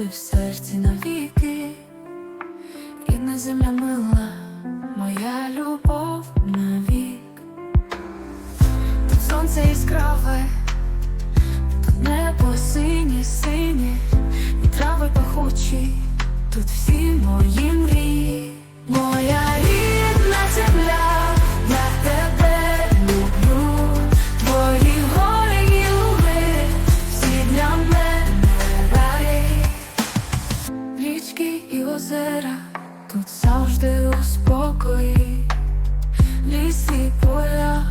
бути в серці навіки, рідна земля мила, моя любов навік. Тут сонце іскраве, тут небо синє, синє, і трави пахучі, тут всі мої мрії, озера, тут завжди у спокої, ліси, поля,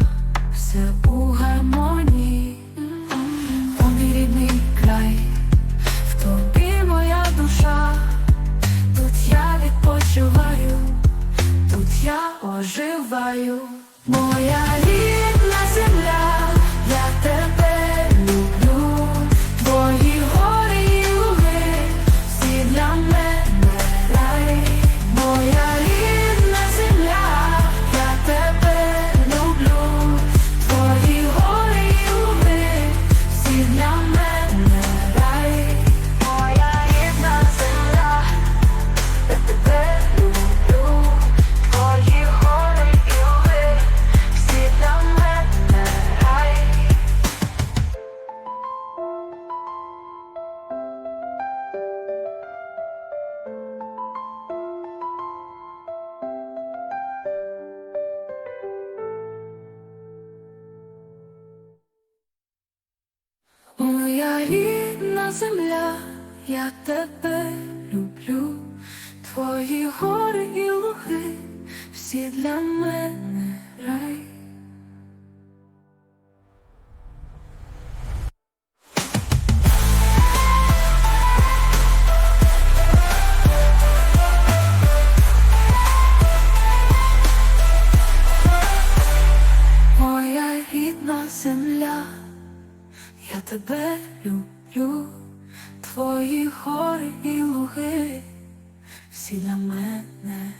все у гармонії, О, мій рідний край, в тобі моя душа, тут я відпочиваю, тут я оживаю, моя рідна земля, Рідна земля, я тебе люблю, твої гори і луги, всі для мене рай. Земля. Тебе люблю, твої гори і луги, всі для мене.